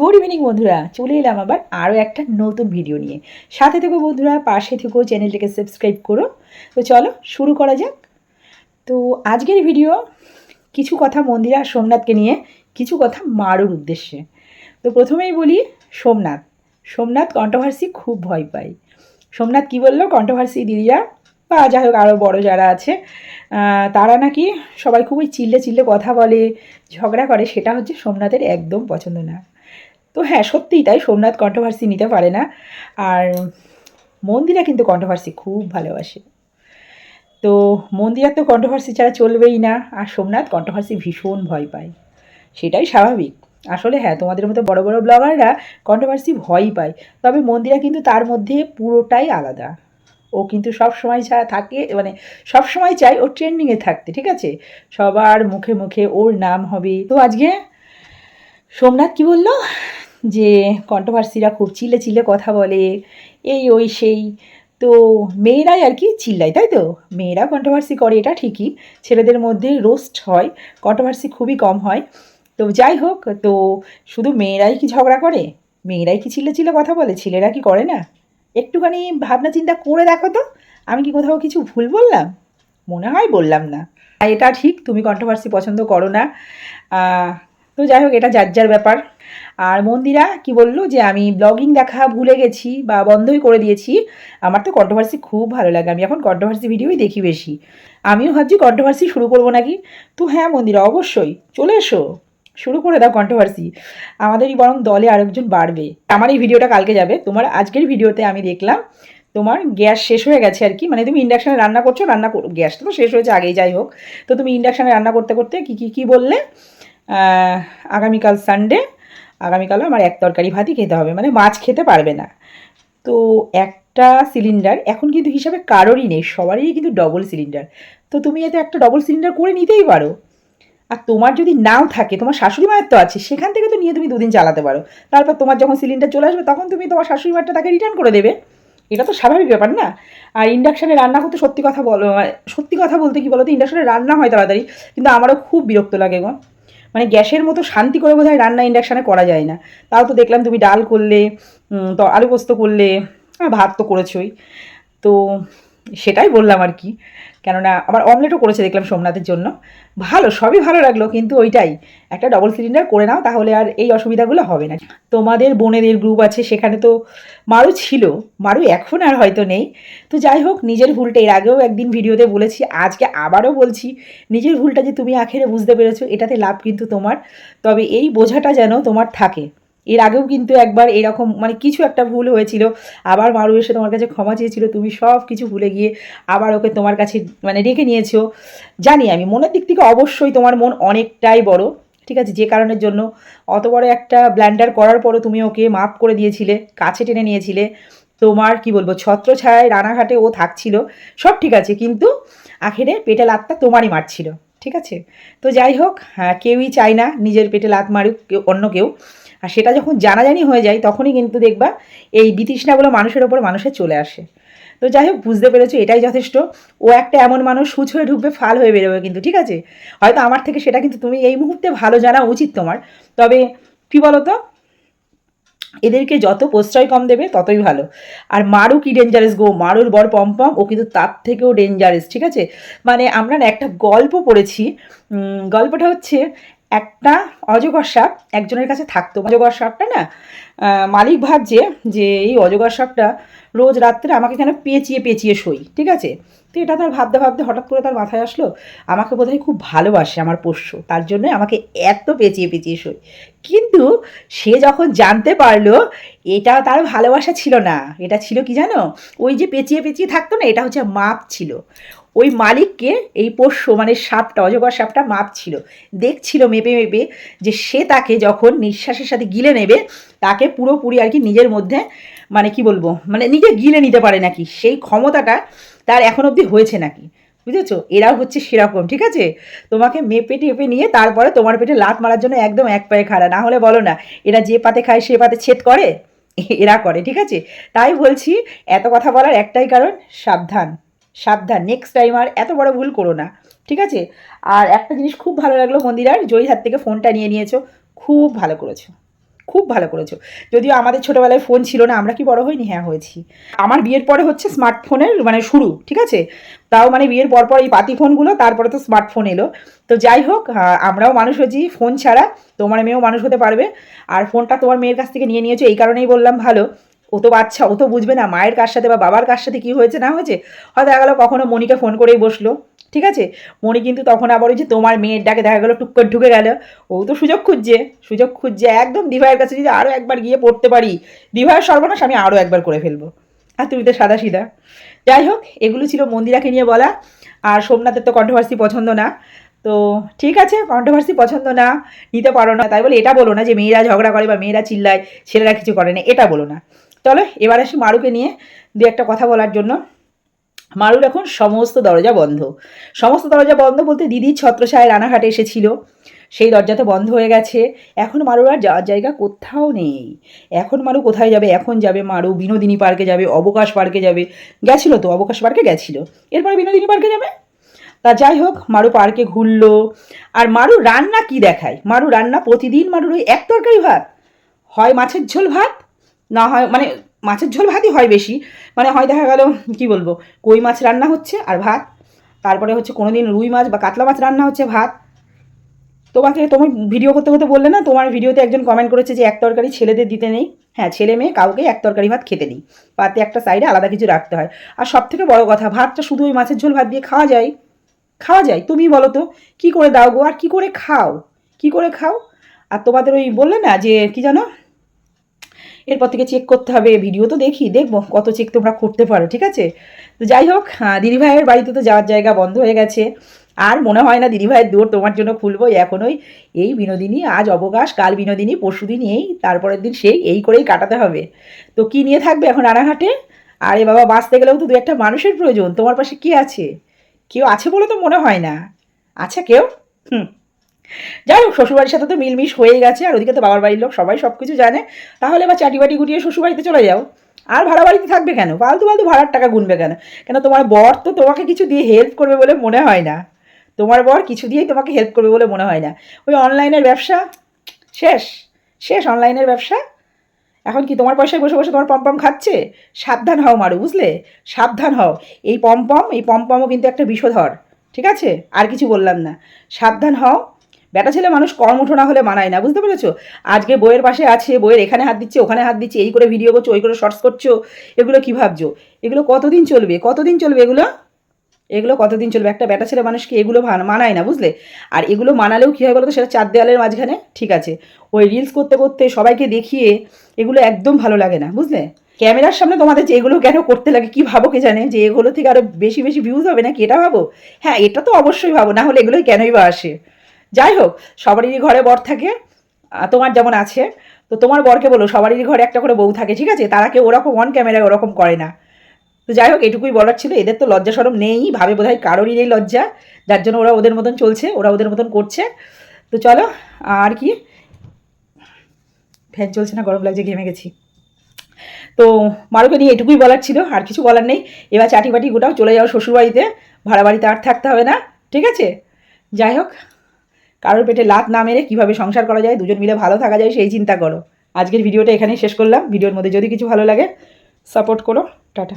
Good evening বন্ধুরা। চলে এলাম আবার আরও একটা নতুন ভিডিও নিয়ে। সাথে থেকো বন্ধুরা, পাশে থেকো, চ্যানেলটাকে সাবস্ক্রাইব করো। তো চলো, শুরু করা যাক। তো আজকের ভিডিও কিছু কথা মন্দিরা আর সোমনাথকে নিয়ে, কিছু কথা মারুর উদ্দেশ্যে। তো প্রথমেই বলি, সোমনাথ। সোমনাথ কন্ট্রোভার্সি খুব ভয় পায়। সোমনাথ কি বলল? কন্ট্রোভার্সি দিদিরা বা যাই হোক আরও বড়ো যারা আছে তারা নাকি সবাই খুবই চিল্লে চিল্লে কথা বলে, ঝগড়া করে, সেটা হচ্ছে সোমনাথের একদম পছন্দ না। তো হ্যাঁ সত্যিই তাই। সোমনাথ কন্ট্রোভার্সি নিতে পারে না। আর মন্দিরা কিন্তু কন্ট্রোভার্সি খুব ভালোবাসে। তো মন্দিরার তো কন্ট্রোভার্সি ছাড়া চলবেই না। আর সোমনাথ কন্ট্রোভার্সি ভীষণ ভয় পায়। সেটাই স্বাভাবিক। আসলে হ্যাঁ তোমাদের মতো বড় বড় ব্লগাররা কন্ট্রোভার্সি ভয়ই পায়। তবে মন্দিরা কিন্তু তার মধ্যে পুরোটাই আলাদা। ও কিন্তু সব সময় যা থাকে মানে সব সময় চাই ও ট্রেন্ডিংয়ে থাকতে, ঠিক আছে? সবার মুখে মুখে ওর নাম হবে। তো আজকে সোমনাথ কি বলল? যে কন্ট্রোভার্সিরা খুব চিল্লে চিল্লে কথা বলে, এই ওই সেই। তো মেয়েরাই আর কি চিল্লায়, তাই তো? মেয়েরা কন্ট্রোভার্সি করে, এটা ঠিকই। ছেলেদের মধ্যে রোস্ট হয় কন্ট্রোভার্সি খুবই কম হয়। তো যাই হোক, তো শুধু মেয়েরাই কি ঝগড়া করে? মেয়েরাই কি চিল্লে চিল্লে কথা বলে? ছেলেরা কি করে না? একটুখানি ভাবনা চিন্তা করে দেখো তো, আমি কি কোথাও কিছু ভুল বললাম? মনে হয় বললাম না। এটা ঠিক, তুমি কন্ট্রোভার্সি পছন্দ করো না। তো যাই হোক, এটা যার যার ব্যাপার। আর মন্দিরা কি বলল যে, আমি ব্লগিং দেখা ভুলে গেছি বা বন্ধই করে দিয়েছি। আমার তো কন্ট্রোভার্সি খুব ভালো লাগে। আমি এখন কন্ট্রোভার্সি ভিডিওই দেখি বেশি। আমিও ভাবছি কন্ট্রোভার্সি শুরু করব নাকি? তো হ্যাঁ মন্দিরা, অবশ্যই। চলে এসো। শুরু করে দাও কন্ট্রোভার্সি আমাদেরই বরং দলে আরেকজন বাড়বে। আমার এই ভিডিওটা কালকে যাবে। তোমার আজকের ভিডিওতে আমি দেখলাম, তোমার গ্যাস শেষ হয়ে গেছে আর কি। মানে তুমি ইন্ডাকশানে রান্না করছ, রান্না গ্যাসটা তো শেষ হয়েছে আগেই, যাই হোক। তো তুমি ইন্ডাকশানে রান্না করতে করতে কী কী কী বললে? আগামীকাল সানডে আগামীকালও আমার এক তরকারি ভাতই খেতে হবে মানে মাছ খেতে পারবে না। তো একটা সিলিন্ডার এখন কিন্তু হিসাবে কারোরই নেই, সবারই কিন্তু ডবল সিলিন্ডার তো তুমি এতে একটা ডবল সিলিন্ডার করে নিতেই পারো। আর তোমার যদি নাও থাকে, তোমার শাশুড়ি মায়ের তো আছে, সেখান থেকে তো নিয়ে তুমি দুদিন চালাতে পারো। তারপর তোমার যখন সিলিন্ডার চলে আসবে, তখন তুমি তোমার শাশুড়ি মায়েরটা তাকে রিটার্ন করে দেবে। এটা তো স্বাভাবিক ব্যাপার না? আর ইন্ডাকশানে রান্না করতে সত্যি কথা বলো মানে সত্যি কথা বলতে কি বলো তো ইন্ডাকশানে রান্না হয় তাড়াতাড়ি, কিন্তু আমারও খুব বিরক্ত লাগে গো। মানে গ্যাসের মতো শান্তি করে বোধহয় রান্না ইন্ডাকশানে করা যায় না। তাও তো দেখলাম তুমি ডাল করলে তো, আলু পোস্ত করলে ভাত তো করেছই। তো সেটাই বললাম আর কি। কেননা আবার অমলেটও করেছে দেখলাম সোমনাথের জন্য। ভালো, সবই ভালো লাগল, কিন্তু ওইটাই, একটা ডবল সিলিন্ডার করে নাও, তাহলে আর এই অসুবিধাগুলো হবে না। তোমাদের বোনেদের গ্রুপ আছে, সেখানে তো মারু ছিল, মারু এখন আর হয়তো নেই। তো যাই হোক, নিজের ভুলটা, এর আগেও একদিন ভিডিওতে বলেছি, আজকে আবারও বলছি, নিজের ভুলটা যে তুমি আখেরে বুঝতে পেরেছ, এটাতে লাভ কিন্তু তোমার। তবে এই বোঝাটা যেন তোমার থাকে। এর আগেও কিন্তু একবার এরকম মানে কিছু একটা ভুল হয়েছিল, আবার মারু এসে তোমার কাছে ক্ষমা চেয়েছিল, তুমি সব কিছু ভুলে গিয়ে আবার ওকে তোমার কাছে মানে রেখে নিয়েছো। জানি আমি, মনের দিক থেকে অবশ্যই তোমার মন অনেকটাই বড়, ঠিক আছে? যে কারণের জন্য। অত বড় একটা ব্ল্যান্ডার করার পরও তুমি ওকে মাফ করে দিয়েছিলে, কাছে টেনে নিয়েছিলে। তোমার, কি বলব, ছত্র ছায় রানাঘাটে ও থাকছিল, সব ঠিক আছে, কিন্তু আখেরে পেটে লাতটা তোমারই মারছিল, ঠিক আছে? তো যাই হোক হ্যাঁ কেউই চায় না নিজের পেটে লাত মারুক, কেউ অন্য কেউ। আর সেটা যখন জানাজানি হয়ে যায়, তখনই কিন্তু দেখবা এই বিতৃষ্ণাগুলো মানুষের ওপর মানুষের চলে আসে। তো যাই হোক, বুঝতে পেরেছ, এটাই যথেষ্ট। ও একটা এমন মানুষ সুচ হয়ে ঢুকবে, ফাল হয়ে বেরোবে কিন্তু, ঠিক আছে? হয়তো আমার থেকে সেটা কিন্তু তুমি এই মুহূর্তে ভালো জানা উচিত তোমার। তবে কী বলো তো এদেরকে যত প্রশ্রয় কম দেবে, ততই ভালো। আর মারু কি ডেঞ্জারাস গো? মারুর বর পম্পম ও কিন্তু তার থেকেও ডেঞ্জারাস ঠিক আছে? মানে আমরা না একটা গল্প পড়েছি গল্পটা হচ্ছে একটা অজগর সাপ একজনের কাছে থাকতো। অজগর সাপটা না মালিক ভাবছে যে এই অজগর সাপটা রোজ রাত্রে আমাকে কেন পেঁচিয়ে পেঁচিয়ে শোই ঠিক আছে? তো এটা তার ভাবতে ভাবতে হঠাৎ করে তার মাথায় আসলো, আমাকে বোধহয় খুব ভালোবাসে আমার পোষ্য, তার জন্য আমাকে এত পেঁচিয়ে পেঁচিয়ে শোই কিন্তু সে যখন জানতে পারল, এটা তার ভালোবাসা ছিল না, এটা ছিল কি জানো? ওই যে পেঁচিয়ে পেঁচিয়ে থাকতো না, এটা হচ্ছে মাপ ছিল। ওই মালিককে এই পোষ্য মানে সাপটা, অজগর সাপটা মাপ ছিল দেখছিল মেপে মেপে যে সে তাকে যখন নিঃশ্বাসের সাথে গিলে নেবে, তাকে পুরোপুরি আর কি নিজের মধ্যে মানে কি বলব মানে নিজে গিলে নিতে পারে নাকি। সেই ক্ষমতাটা তার এখন অবধি হয়েছে নাকি। বুঝেছ? এরাও হচ্ছে সেরকম, ঠিক আছে? তোমাকে মেপে টেপে নিয়ে তারপরে তোমার পেটে লাত মারার জন্য একদম এক পায়ে খাড়া। না হলে বলো না, এরা যে পাতে খায় সে পাতে ছেদ করে? এরা করে, ঠিক আছে? তাই বলছি, এত কথা বলার একটাই কারণ, সাবধান। সাবধান নেক্সট টাইম আর এত বড় ভুল করো না, ঠিক আছে? আর একটা জিনিস খুব ভালো লাগল মন্দিরার, জয়ীর হাত থেকে ফোনটা নিয়ে নিয়েছো, খুব ভালো করেছ, খুব ভালো করেছ। যদিও আমাদের ছোটোবেলায় ফোন ছিল না, আমরা কি বড় হইনি? হ্যাঁ হয়েছি। আমার বিয়ের পরে হচ্ছে স্মার্টফোনের মানে শুরু, ঠিক আছে? তাও মানে বিয়ের পর পর এই পাতি ফোনগুলো তারপরে তো স্মার্টফোন এলো। তো যাই হোক আমরাও মানুষ হয়েছি ফোন ছাড়া তোমার মেয়েও মানুষ হতে পারবে। আর ফোনটা তোমার মেয়ের কাছ থেকে নিয়ে নিয়েছো, এই কারণেই বললাম ভালো। ও তো বাচ্চা, ও তো বুঝবে না মায়ের কার সাথে বা বাবার কার সাথে কী হয়েছে, না হয়েছে। হয়তো দেখা গেলো কখনো মনিকে ফোন করেই বসল, ঠিক আছে? মনি কিন্তু তখন আবার ওই যে তোমার মেয়ের ডাকে দেখা গেলো টুক করে ঢুকে গেল। ও তো সুযোগ খুঁজছে সুযোগ খুঁজছে, একদম দিভাইয়ের কাছে যদি আরও একবার গিয়ে পড়তে পারি। দিভাইয়ের সর্বনাশ আমি আরও একবার করে ফেলব। আর তুমি তো সাদা সিধা যাই হোক, এগুলো ছিল মন্দিরাকে নিয়ে বলা। আর সোমনাথের তো কন্ট্রোভার্সি পছন্দ না। তো ঠিক আছে কন্ট্রোভার্সি পছন্দ না, নিতে পারো না। তাই বলে এটা বলো না যে মেয়েরা ঝগড়া করে বা মেয়েরা চিল্লায়, ছেলেরা কিছু করে না, এটা বলো না। চলো, এবার আসি মারুকে নিয়ে দু একটা কথা বলার জন্য। মারুর এখন সমস্ত দরজা বন্ধ। সমস্ত দরজা বন্ধ বলতে দিদি ছত্রসায় রানাঘাটে এসেছিল। সেই দরজা তো বন্ধ হয়ে গেছে। এখন মারুর আর যাওয়ার জায়গা কোথাও নেই। এখন মারু কোথায় যাবে, এখন যাবে মারু। বিনোদিনী পার্কে যাবে, অবকাশ পার্কে যাবে। গেছিল তো, অবকাশ পার্কে গেছিল। এরপরে বিনোদিনী পার্কে যাবে? তা যাই হোক, মারু পার্কে ঘুরলো। আর মারু রান্না কি দেখায়? মারু রান্না প্রতিদিন মারুর ওই এক তরকারি ভাত, হয় মাছের ঝোল ভাত না হয় মানে মাছের ঝোল ভাতই হয় বেশি। মানে হয় দেখা গেল, কি বলব, কই মাছ রান্না হচ্ছে আর ভাত। তারপরে হচ্ছে কোনো দিন রুই মাছ বা কাতলা মাছ রান্না হচ্ছে ভাত। তোমাকে, তুমি ভিডিও করতে করতে বললে না, তোমার ভিডিওতে একজন কমেন্ট করেছে যে এক তরকারি ছেলেদের দিতে নেই। হ্যাঁ ছেলে মেয়ে কাউকে এক তরকারি ভাত খেতে নেই। পাতে একটা সাইডে আলাদা কিছু রাখতে হয়। আর সব থেকে বড় কথা ভাতটা শুধু ওই মাছের ঝোল ভাত দিয়ে খাওয়া যায়। খাওয়া যায়, তুমি বলো তো, কী করে দাও গো? আর কী করে খাও? কী করে খাও? আর তোমাদের ওই বললে না যে, কি জানো? এরপর থেকে চেক করতে হবে ভিডিও তো দেখি, দেখব কত চেক তোমরা করতে পারো, ঠিক আছে? তো যাই হোক দিদিভাইয়ের বাড়িতে তো যাওয়ার জায়গা বন্ধ হয়ে গেছে। আর মনে হয় না দিদিভাইয়ের দৌড় তোমার জন্য খুলবো এখন ওই, এই বিনোদিনী, আজ অবকাশ, কাল বিনোদিনী পরশুদিন এই, তারপরের দিন সেই, এই করেই কাটাতে হবে। তো কি নিয়ে থাকবে এখন রানাঘাটে? আরে বাবা, বাঁচতে গেলেও তো দু একটা মানুষের প্রয়োজন, তোমার পাশে কি আছে? কেউ আছে বলে তো মনে হয় না। আছে কেউ? হুম। যাই হোক শ্বশুরবাড়ির সাথে তো মিলমিশ হয়ে গেছে, আর ওদিকে তো বাবার বাড়ির লোক সবাই সব কিছু জানে। তাহলে এবার চাটি বাটি গুটিয়ে শ্বশুরবাড়িতে চলে যাও। আর ভাড়া বাড়িতে থাকবে কেন? ফালতু ফালতু ভাড়ার টাকা গুনবে কেন? কেন তোমার বর তো তোমাকে কিছু দিয়ে হেল্প করবে বলে মনে হয় না। তোমার বর কিছু দিয়েই তোমাকে হেল্প করবে বলে মনে হয় না। ওই অনলাইনের ব্যবসা? শেষ। শেষ অনলাইনের ব্যবসা? এখন কি তোমার পয়সায় বসে বসে তোমার পম্পম খাচ্ছে? সাবধান হও মারু, বুঝলে? সাবধান হও। এই পম্পম, এই পম্পমও কিন্তু একটা বিষধর, ঠিক আছে? আর কিছু বললাম না। সাবধান হও বেটা ছেলে মানুষ কর্মঠ না হলে মানায় না, বুঝতে পেরেছ? আজকে বইয়ের পাশে আছে, বইয়ের এখানে হাত দিচ্ছে, ওখানে হাত দিচ্ছে, এই করে ভিডিও করছ, ওই করে শর্টস করছ, এগুলো কী ভাবছ? এগুলো কতদিন চলবে? কতদিন চলবে এগুলো? এগুলো কতদিন চলবে? একটা বেটা ছেলে মানুষকে এগুলো মানায় না, বুঝলে? আর এগুলো মানালেও কী হয় বলো তো সেটা চার দেওয়ালের মাঝখানে, ঠিক আছে? ওই রিলস করতে করতে সবাইকে দেখিয়ে এগুলো একদম ভালো লাগে না, বুঝলে? ক্যামেরার সামনে তোমাদের যে এগুলো কেন করতে লাগে, কি ভাবো কে জানে? যে এগুলো থেকে আরও বেশি বেশি ভিউজ হবে নাকি? এটা ভাবো? হ্যাঁ এটা তো অবশ্যই ভাবো, না হলে এগুলোই কেনই বা আসে? যাই হোক সবারই ঘরে বর থাকে তোমার যেমন আছে, তো তোমার বরকে বলো, সবারই ঘরে একটা করে বউ থাকে, ঠিক আছে? তারা কেউ ওরকম অন ক্যামেরায় ওরকম করে না। তো যাই হোক এটুকুই বলার ছিল। এদের তো লজ্জা সরম নেই, ভাবে বোধহয় কারোরই নেই লজ্জা। যার জন্য ওরা ওদের মতন চলছে, ওরা ওদের মতন করছে। তো চলো, আর কি? ফ্যান চলছে না, গরম লাগছে, ঘেমে গেছি। তো মারুকে নিয়ে এটুকুই বলার ছিল, আর কিছু বলার নেই। এবার চাটি বাটি গোটাও চলে যাও শ্বশুরবাড়িতে, ভাড়া বাড়িতে আর থাকতে হবে না, ঠিক আছে? যাই হোক কারোর পেটে লাত না মেরে কীভাবে সংসার করা যায়, দুজন মিলে ভালো থাকা যায়, সেই চিন্তা করো। আজকের ভিডিওটা এখানেই শেষ করলাম। ভিডিওর মধ্যে যদি কিছু ভালো লাগে সাপোর্ট করো। টাটা।